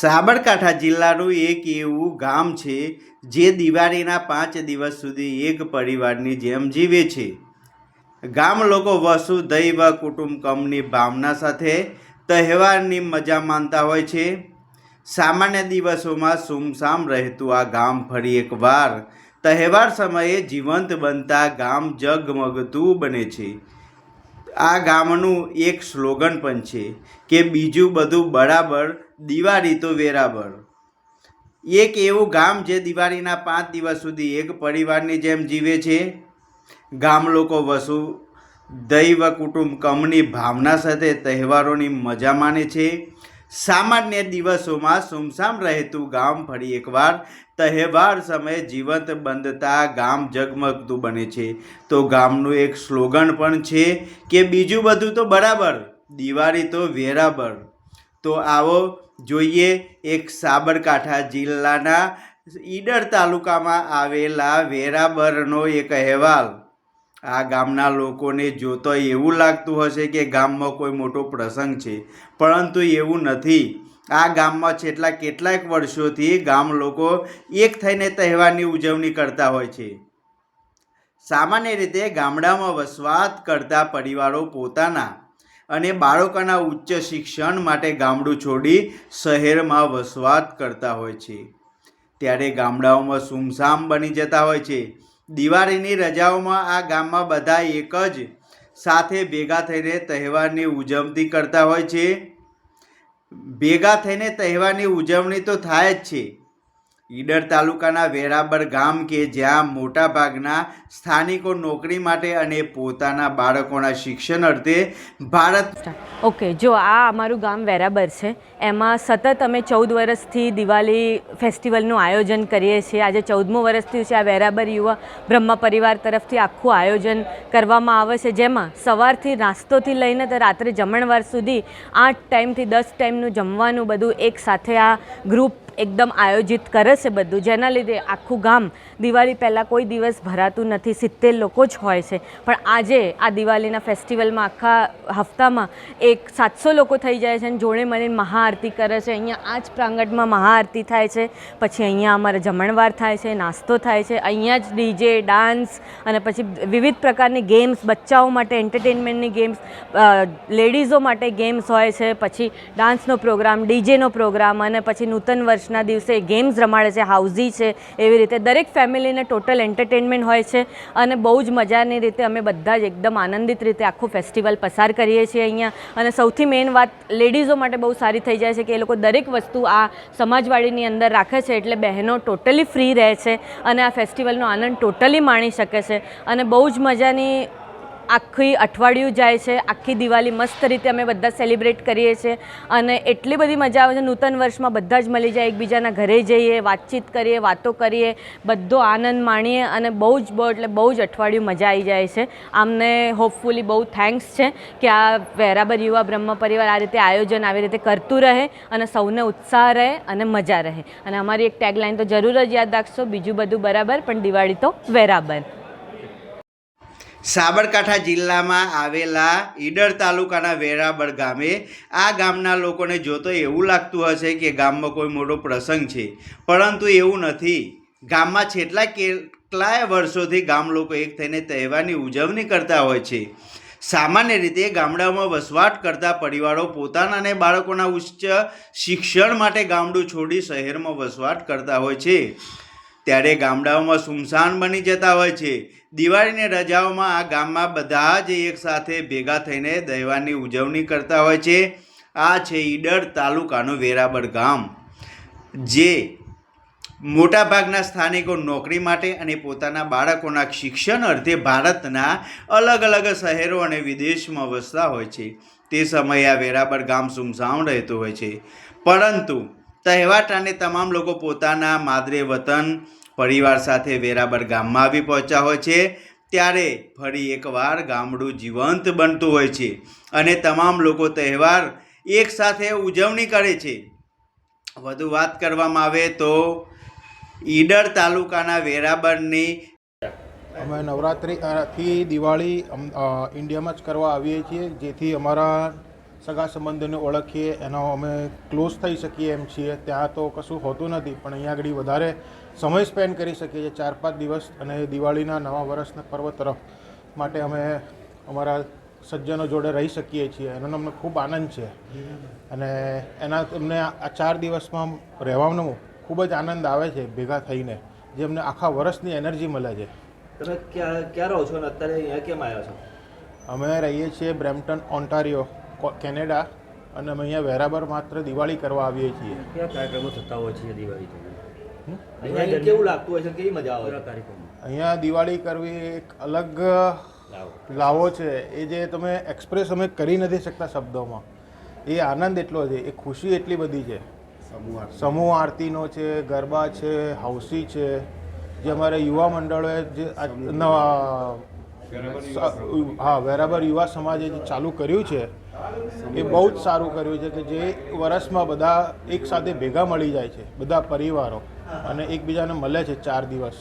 સાબરકાંઠા જિલ્લાનું એક એવું ગામ છે જે દિવાળીના પાંચ દિવસ સુધી એક પરિવારની જેમ જીવે છે. ગામ લોકો વસુધૈવ કુટુંબકમની ભાવના સાથે તહેવારની મજા માનતા હોય છે. સામાન્ય દિવસોમાં સુમસામ રહેતું આ ગામ ફરી એકવાર તહેવાર સમયે જીવંત બનતા ગામ જગમગતું બને છે. આ ગામનું એક સ્લોગન પણ છે કે બીજું બધું બરાબર દિવાળી તો વેરાબર એક એવું ગામ જે દિવાળીના પાંચ દિવસ સુધી એક પરિવારની જેમ જીવે છે. ગામ લોકો વસુ, દૈવ કુટુંબ કમની ભાવના સાથે તહેવારોની મજા માને છે. સામાન્ય દિવસોમાં સુમસામ રહેતું ગામ ફરી એકવાર તહેવાર સમયે જીવંત બનતા ગામ જગમગતું બને છે. તો ગામનું એક સ્લોગન પણ છે કે બીજું બધું તો બરાબર. દિવાળી તો વેરાબર તો આવો જોઈએ એક સાબરકાંઠા જિલ્લાના ઈડર તાલુકામાં આવેલા વેરાબરનો એક અહેવાલ. આ ગામના લોકોને જોતો એવું લાગતું હશે કે ગામમાં કોઈ મોટો પ્રસંગ છે, પરંતુ એવું નથી. આ ગામમાં છેલ્લા કેટલાક વર્ષોથી ગામ લોકો એક થઈને તહેવારની ઉજવણી કરતા હોય છે. સામાન્ય રીતે ગામડામાં વસવાટ કરતા પરિવારો પોતાના અને બાળકોના ઉચ્ચ શિક્ષણ માટે ગામડું છોડી શહેરમાં વસવાટ કરતા હોય છે. ત્યારે ગામડાઓમાં સુમસામ બની જતા હોય છે. દિવાળીની રજાઓમાં આ ગામમાં બધા એક જ સાથે ભેગા થઈને તહેવારની ઉજવણી કરતા હોય છે. ભેગા થઈને તહેવારની ઉજવણી તો થાય જ છે. ઈડર તાલુકાના વેરાબર ગામ કે જ્યાં મોટા ભાગના સ્થાનિકો નોકરી માટે અને પોતાના બાળકોના શિક્ષણ અર્થે ભારત ઓકે, જો આ અમારું ગામ વેરાબર છે, એમાં સતત અમે ચૌદ વર્ષથી દિવાળી ફેસ્ટિવલનું આયોજન કરીએ છીએ. આજે ચૌદમું વર્ષ થયું છે આ વેરાબર યુવા બ્રહ્મ પરિવાર તરફથી આખું આયોજન કરવામાં આવે છે. જેમાં સવારથી નાસ્તોથી લઈને તો રાત્રે જમણવાર સુધી આઠ ટાઈમથી દસ ટાઈમનું જમવાનું બધું એક સાથે આ ગ્રુપ એકદમ આયોજિત કરે છે બધું. જેના લીધે આખું ગામ દિવાળી પહેલાં કોઈ દિવસ ભરાતું નથી. સિત્તેર લોકો જ હોય છે. પણ આજે આ દિવાળીના ફેસ્ટિવલમાં આખા હપ્તામાં એક સાતસો લોકો થઈ જાય છે અને જોડે મળીને મહાઆરતી કરે છે. અહીંયા આ જ પ્રાંગણમાં મહાઆરતી થાય છે. પછી અહીંયા અમારે જમણવાર થાય છે, નાસ્તો થાય છે. અહીંયા જ ડીજે, ડાન્સ અને પછી વિવિધ પ્રકારની ગેમ્સ, બચ્ચાઓ માટે એન્ટરટેનમેન્ટની ગેમ્સ લેડીઝો માટે ગેમ્સ હોય છે. પછી ડાન્સનો પ્રોગ્રામ, ડીજેનો પ્રોગ્રામ અને પછી નૂતન વર્ષના દિવસે ગેમ્સ રમાડે છે, હાઉઝી છે, એવી રીતે દરેક ફેમિલીને ટોટલ એન્ટરટેનમેન્ટ હોય છે અને બહુ જ મજાની રીતે અમે બધા જ એકદમ આનંદિત રીતે આખું ફેસ્ટિવલ પસાર કરીએ છીએ અહીંયા. અને સૌથી મેઇન વાત લેડીઝો માટે બહુ સારી થઈ જાય છે કે એ લોકો દરેક વસ્તુ આ સમાજવાડીની અંદર રાખે છે એટલે બહેનો ટોટલી ફ્રી રહે છે અને આ ફેસ્ટિવલનો આનંદ ટોટલી માણી શકે છે. અને બહુ જ મજાની આખી અઠવાડિયું જાય છે, આખી દિવાળી મસ્ત રીતે અમે બધા સેલિબ્રેટ કરીએ છીએ અને એટલી બધી મજા આવે છે. નૂતન વર્ષમાં બધા જ મળી જાય, એકબીજાના ઘરે જઈએ, વાતચીત કરીએ, વાતો કરીએ, બધો આનંદ માણીએ અને બહુ જ બહુ, એટલે બહુ જ અઠવાડિયું મજા આવી જાય છે. આમને હોપફુલી બહુ થેન્ક્સ છે કે આ વેરાબર યુવા બ્રહ્મ પરિવાર આ રીતે આયોજન આવી રીતે કરતું રહે અને સૌને ઉત્સાહ રહે અને મજા રહે. અને અમારી એક ટેગલાઇન તો જરૂર જ યાદ રાખશો, બીજું બધું બરાબર, પણ દિવાળી તો વેરાબર. સાબરકાંઠા જિલ્લામાં આવેલા ઈડર તાલુકાના વેરાબર ગામે આ ગામના લોકોને જોતો એવું લાગતું હશે કે ગામમાં કોઈ મોટો પ્રસંગ છે. પરંતુ એવું નથી. ગામમાં છેલ્લા કેટલાય વર્ષોથી ગામ લોકો એક થઈને તહેવારની ઉજવણી કરતા હોય છે. સામાન્ય રીતે ગામડાઓમાં વસવાટ કરતા પરિવારો પોતાના અને બાળકોના ઉચ્ચ શિક્ષણ માટે ગામડું છોડી શહેરમાં વસવાટ કરતા હોય છે. ત્યારે ગામડાઓમાં સુમસાન બની જતા હોય છે. દિવાળીની રજાઓમાં આ ગામમાં બધા જ એક સાથે ભેગા થઈને દહેવાની ઉજવણી કરતા હોય છે. આ છે ઈડર તાલુકાનું વેરાબર ગામ, જે મોટાભાગના સ્થાનિકો નોકરી માટે અને પોતાના બાળકોના શિક્ષણ અર્થે ભારતના અલગ અલગ શહેરો અને વિદેશમાં વસતા હોય છે. તે સમયે આ વેરાબર ગામ સુમસામ રહેતું હોય છે. પરંતુ તહેવાર અને તમામ લોકો પોતાના માદરે વતન પરિવાર સાથે વેરાબર ગામમાં આવી પહોંચ્યા હોય છે, ત્યારે ફરી એકવાર ગામડું જીવંત બનતું હોય છે અને તમામ લોકો તહેવાર એકસાથે ઉજવણી કરે છે. વધુ વાત કરવામાં આવે તો ઈડર તાલુકાના વેરાબરની અમે નવરાત્રિથી દિવાળી ઇન્ડિયામાં જ કરવા આવીએ છીએ, જેથી અમારા સગા સંબંધોને ઓળખીએ, એનો અમે ક્લોઝ થઈ શકીએ એમ છીએ. ત્યાં તો કશું હોતું નથી, પણ અહીંયા આગળ વધારે સમય સ્પેન્ડ કરી શકીએ છીએ. ચાર પાંચ દિવસ અને દિવાળીના નવા વર્ષના પર્વ તરફ માટે અમે અમારા સજ્જનો જોડે રહી શકીએ છીએ. એનો અમને ખૂબ આનંદ છે. અને એના અમને આ ચાર દિવસમાં રહેવાનો ખૂબ જ આનંદ આવે છે ભેગા થઈને જે અમને આખા વર્ષની એનર્જી મળે છે. તમે ક્યાં ક્યાં રહો છો અને અત્યારે અહીંયા કેમ આવ્યા છો? અમે રહીએ છીએ બ્રેમ્પટન ઓન્ટારિયો કેનેડા અને અમે અહીંયા વેરાબર માત્ર દિવાળી કરવા આવીએ છીએ. કયા કાર્યક્રમો થતા હોય છે દિવાળી અહીંયા કેવું લાગતું હોય કેવી મજા આવે છે? અહીંયા દિવાળી કરવી એક અલગ લાવો. છે. એ જે તમે એક્સપ્રેસ અમે કરી નથી શકતા શબ્દોમાં. એ આનંદ એટલો છે એ ખુશી એટલી બધી છે. સમૂહ આરતીનો છે ગરબા છે હાઉસી છે. જે અમારે યુવા મંડળોએ જે નવા હા વેરાબર યુવા સમાજે જે ચાલુ કર્યું છે એ બહુ જ સારું કર્યું છે કે જે વર્ષમાં બધા એકસાથે ભેગા મળી જાય છે, બધા પરિવારો. અને એકબીજાને મળે છે ચાર દિવસ.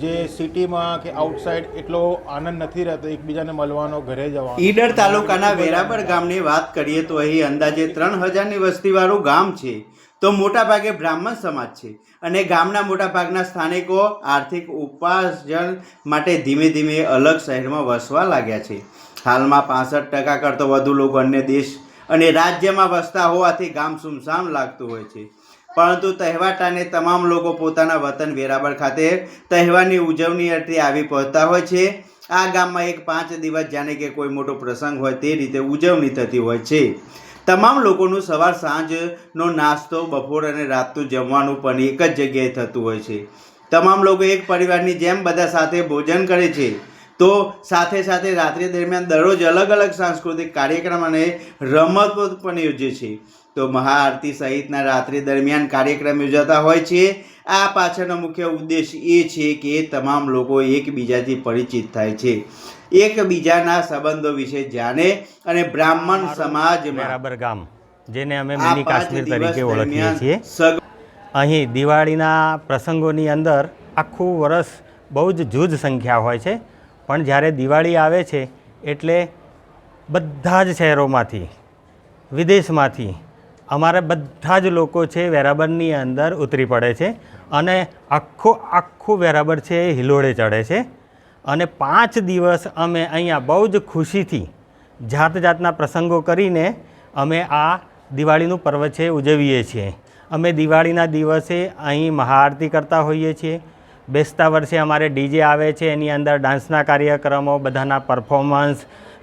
જે સિટીમાં કે આઉટસાઇડ એટલો આનંદ નથી રહેતો, એકબીજાને મળવાનો, ઘરે જવાનો. ઈડર તાલુકાના વેરાબર ગામની વાત કરીએ તો અહીં અંદાજે ત્રણ હજારની વસ્તીવાળું ગામ છે. તો મોટાભાગે બ્રાહ્મણ સમાજ છે. અને ગામના મોટાભાગના સ્થાનિકો આર્થિક ઉપાર્જન માટે ધીમે ધીમે અલગ શહેરમાં વસવા લાગ્યા છે. હાલમાં પાસઠ ટકા કરતો વધુ લોકો અન્ય દેશ અને રાજ્યમાં વસતા હોવાથી ગામ સુમસામ લાગતું હોય છે. પરંતુ તહેવારટાને તમામ લોકો પોતાના વતન વેરાવળ ખાતે તહેવારની ઉજવણી અર્થે આવી પહોંચતા હોય છે. આ ગામમાં એક પાંચ દિવસ જાણે કે કોઈ મોટો પ્રસંગ હોય તે રીતે ઉજવણી થતી હોય છે. તમામ લોકોનું સવાર સાંજનો નાસ્તો, બપોર અને રાતનું જમવાનું પણ એક જ જગ્યાએ થતું હોય છે. તમામ લોકો એક પરિવારની જેમ બધા સાથે ભોજન કરે છે. તો સાથે સાથે રાત્રિ દરમિયાન દરરોજ અલગ અલગ સાંસ્કૃતિક કાર્યક્રમ અને રમતો પણ યોજે છે. તો મહાઆરતી સહિતના રાત્રિ દરમિયાન કાર્યક્રમ યોજાતા હોય છે. આ પાછળનો મુખ્ય ઉદ્દેશ એ છે કે તમામ લોકો એકબીજાથી પરિચિત થાય છે. એકબીજાના સંબંધો વિશે જાણે અને બ્રાહ્મણ સમાજ બરાબર ગામ જેને અમે મિની કાશ્મીર તરીકે ઓળખીએ છીએ. અહીં દિવાળીના પ્રસંગોની અંદર આખું વર્ષ બહુ જ જૂજ સંખ્યા હોય છે. પણ જ્યારે દિવાળી આવે છે, એટલે બધા જ શહેરોમાંથી, વિદેશમાંથી, અમારા બધા જ લોકો છે વેરાબરની અંદર ઉતરી પડે છે અને આખું આખું વેરાબર છે એ હિલોળે ચડે છે. અને પાંચ દિવસ અમે અહીંયા બહુ જ ખુશીથી જાત જાતના પ્રસંગો કરીને અમે આ દિવાળીનું પર્વ છે ઉજવીએ છીએ. અમે દિવાળીના દિવસે અહીં મહાઆરતી કરતા હોઈએ છીએ બેસતા વર્ષે અમારે ડીજે આવે છે, એની અંદર ડાન્સના કાર્યક્રમો, બધાના પરફોર્મન્સ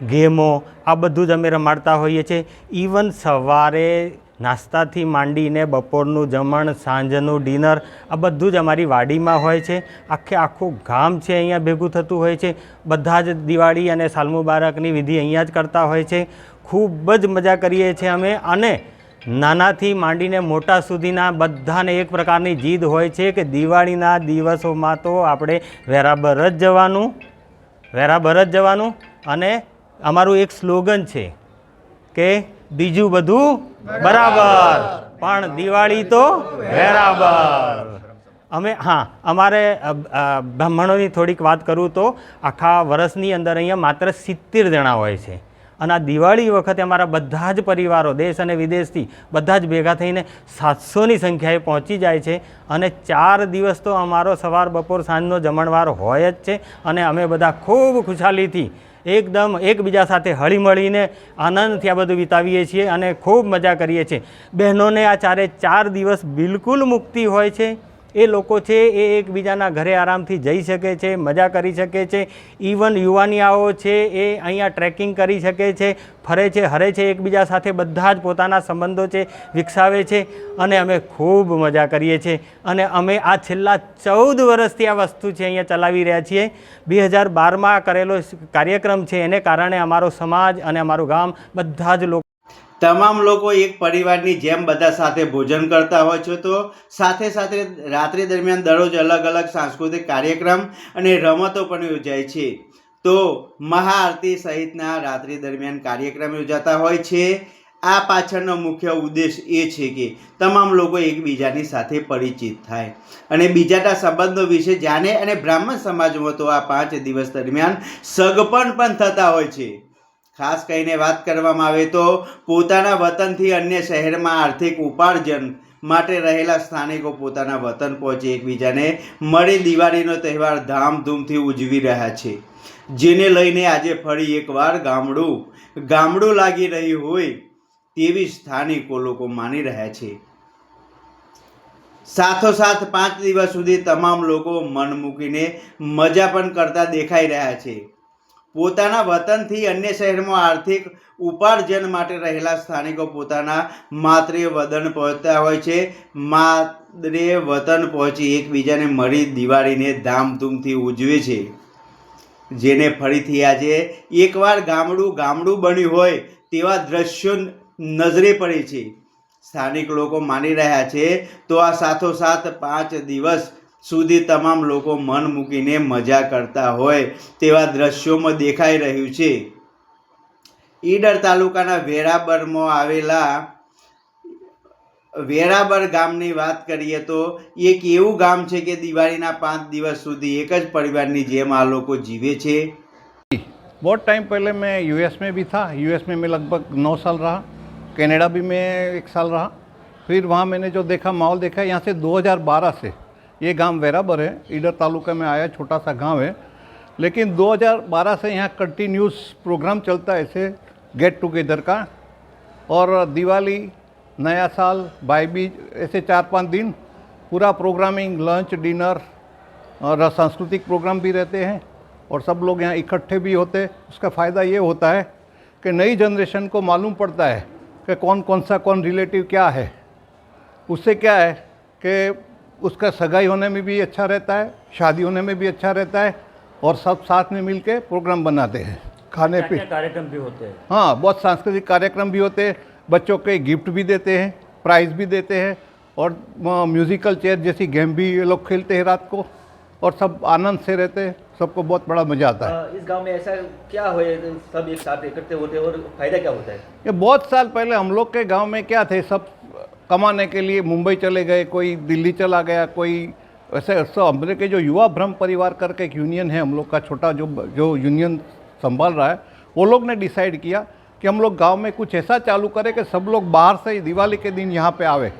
ગેમો, આ બધું જ અમે રમાડતા હોઈએ છીએ. ઇવન સવારે નાસ્તાથી માંડીને બપોરનું જમણ, સાંજનું ડિનર, આ બધું જ અમારી વાડીમાં હોય છે. આખે આખું ગામ છે અહીંયા ભેગું થતું હોય છે. બધા જ દિવાળી અને સાલ મુબારકની વિધિ અહીંયા જ કરતા હોય છે. ખૂબ જ મજા કરીએ છીએ અમે. અને નાનાથી માંડીને મોટા સુધીના બધાને એક પ્રકારની જીદ હોય છે કે દિવાળીના દિવસોમાં તો આપણે વેરાબર જ જવાનું વેરાબર જ જવાનું અને અમારું એક સ્લોગન છે કે બીજું બધું બરાબર, પણ દિવાળી તો વેરાબર. અમે, હા, અમારે બ્રાહ્મણોની થોડીક વાત કરું તો આખા વર્ષની અંદર અહીંયા માત્ર સિત્તેર જણા હોય છે. અને આ દિવાળી વખતે અમારા બધા જ પરિવારો, દેશ અને વિદેશથી બધા જ ભેગા થઈને સાતસોની સંખ્યાએ પહોંચી જાય છે અને ચાર દિવસ તો અમારો સવાર, બપોર, સાંજનો જમણવાર હોય જ છે અને અમે બધા ખૂબ ખુશાલીથી એકદમ એકબીજા સાથે હળીમળીને આનંદથી આ બધું વિતાવીએ છીએ અને ખૂબ મજા કરીએ છીએ. બહેનોને આ ચારે ચાર દિવસ બિલકુલ મુક્તિ હોય છે. એ લોકો છે એ એકબીજાના ઘરે આરામથી જઈ શકે છે, મજા કરી શકે છે. ઇવન યુવાનિયાઓ છે એ અહીંયા ટ્રેકિંગ કરી શકે છે, ફરે છે, હરે છે, એકબીજા સાથે બધા જ પોતાના સંબંધો છે, વિકસાવે છે અને અમે ખૂબ મજા કરીએ છીએ. અને અમે આ છેલ્લા ચૌદ વર્ષથી આ વસ્તુ છે અહીંયા ચલાવી રહ્યા છીએ. બે હજાર બારમાં કરેલો કાર્યક્રમ છે, એને કારણે અમારો સમાજ અને અમારું ગામ બધા જ લોકો તમામ લોકો એક પરિવારની જેમ બધા સાથે ભોજન કરતા હોય છે તો સાથે સાથે રાત્રિ દરમિયાન દરરોજ અલગ અલગ સાંસ્કૃતિક કાર્યક્રમ અને રમતો પણ યોજાય છે. તો મહાઆરતી સહિતના રાત્રિ દરમિયાન કાર્યક્રમ યોજાતા હોય છે. આ પાછળનો મુખ્ય ઉદ્દેશ એ છે કે તમામ લોકો એકબીજાની સાથે પરિચિત થાય. અને બીજાના સંબંધો વિશે જાણે અને બ્રાહ્મણ સમાજમાં તો આ પાંચ દિવસ દરમિયાન સગપણ પણ થતા હોય છે. ખાસ કરીને વાત કરવામાં આવે તો પોતાના વતનથી અન્ય શહેરમાં આર્થિક ઉપાર્જન માટે રહેલા સ્થાનિકો પોતાના વતન પહોંચી એકબીજાને મળી દિવાળીનો તહેવાર ધામધૂમથી ઉજવી રહ્યા છે. જેને લઈને આજે ફરી એકવાર ગામડું ગામડું લાગી રહ્યું હોય તેવી સ્થાનિકો લોકો માની રહ્યા છે. સાથોસાથ પાંચ દિવસ સુધી તમામ લોકો મન મૂકીને મજા પણ કરતા દેખાઈ રહ્યા છે. પોતાના વતનથી અન્ય શહેરમાં આર્થિક ઉપાર્જન માટે રહેલા સ્થાનિકો પોતાના માત્રે વતન પહોંચતા હોય છે. માત્રે વતન પહોંચી એકબીજાને મળી દિવાળીને ધામધૂમથી ઉજવે છે. જેને ફરીથી આજે એકવાર ગામડું ગામડું બન્યું હોય તેવા દ્રશ્યો નજરે પડે છે. સ્થાનિક લોકો માની રહ્યા છે તો આ સાથોસાથ પાંચ દિવસ સુધી તમામ લોકો મન મૂકીને મજા કરતા હોય તેવા દ્રશ્યોમાં દેખાઈ રહ્યું છે ઈડર તાલુકાના વેરાબરમાં આવેલા વેરાબર ગામની વાત કરીએ તો એક એવું ગામ છે કે દિવાળીના પાંચ દિવસ સુધી એક જ પરિવારની જેમ આ લોકો જીવે છે बहुत टाइम पहले मैं यूएस में भी था यूएस में मैं लगभग नौ साल रहा कनाडा भी मैं एक साल रहा फिर वहाँ मैंने जो देखा माहौल देखा यहाँ से 2012 से ये गाँव वेराबर है, ईडर तालुका में आया, छोटा सा गाँव है। लेकिन 2012 से यहाँ कंटिन्यूस प्रोग्राम चलता है ऐसे गेट टुगेदर का। और दिवाली, नया साल भाई बीज ऐसे चार पाँच दिन पूरा प्रोग्रामिंग, लंच, डिनर और सांस्कृतिक प्रोग्राम भी रहते हैं। और सब लोग यहाँ इकट्ठे भी होते उसका फ़ायदा ये होता है कि नई जनरेशन को मालूम पड़ता है कि कौन कौन सा, कौन रिलेटिव क्या है। उससे क्या है कि उसका सगाई होने में भी अच्छा रहता है शादी होने में भी अच्छा रहता है और सब साथ में मिल के प्रोग्राम बनाते हैं खाने पे कार्यक्रम भी होते हैं? हाँ बहुत सांस्कृतिक कार्यक्रम भी होते हैं बच्चों के गिफ्ट भी देते हैं प्राइज़ भी देते हैं और म्यूज़िकल चेयर जैसी गेम भी ये लोग खेलते हैं रात को और सब आनंद से रहते हैं सबको बहुत बड़ा मज़ा आता है। इस गाँव में ऐसा क्या हो सब एक साथ इकट्ठे होते हैं और फ़ायदा क्या होता है? ये बहुत साल पहले हम लोग के गाँव में क्या थे सब कमाने के लिए मुंबई चले गए, कोई दिल्ली चला गया, कोई ऐसे, ऐसा हमने के जो युवा ब्रह्म परिवार करके एक यूनियन है, हम लोग का छोटा जो जो यूनियन संभाल रहा है, वो लोग ने डिसाइड किया कि हम लोग गाँव में कुछ ऐसा चालू करें कि सब लोग बाहर से ही दिवाली के दिन यहाँ पे आवे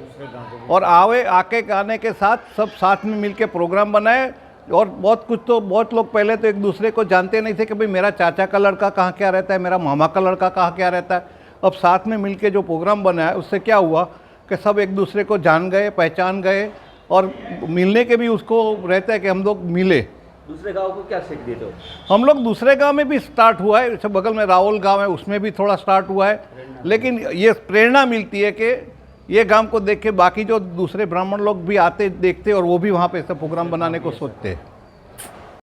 और आवे, आके आने के साथ सब साथ में मिल के प्रोग्राम बनाए और बहुत कुछ तो बहुत लोग पहले तो एक दूसरे को जानते नहीं थे कि भाई मेरा चाचा का लड़का कहाँ क्या रहता है, मेरा मामा का लड़का कहाँ क्या रहता है। अब साथ में मिल के जो प्रोग्राम बनाया, उससे क्या हुआ कि सब एक दूसरे को जान गए पहचान गए और मिलने के भी उसको रहता है कि हम लोग मिले। दूसरे गाँव को क्या सीख देते हो? हम लोग दूसरे गाँव में भी स्टार्ट हुआ है जैसे बगल में रावल गाँव है उसमें भी थोड़ा स्टार्ट हुआ है। लेकिन ये प्रेरणा मिलती है कि ये गाँव को देख के बाकी जो दूसरे ब्राह्मण लोग भी आते देखते और वो भी वहाँ पे ऐसा प्रोग्राम बनाने को सोचते हैं।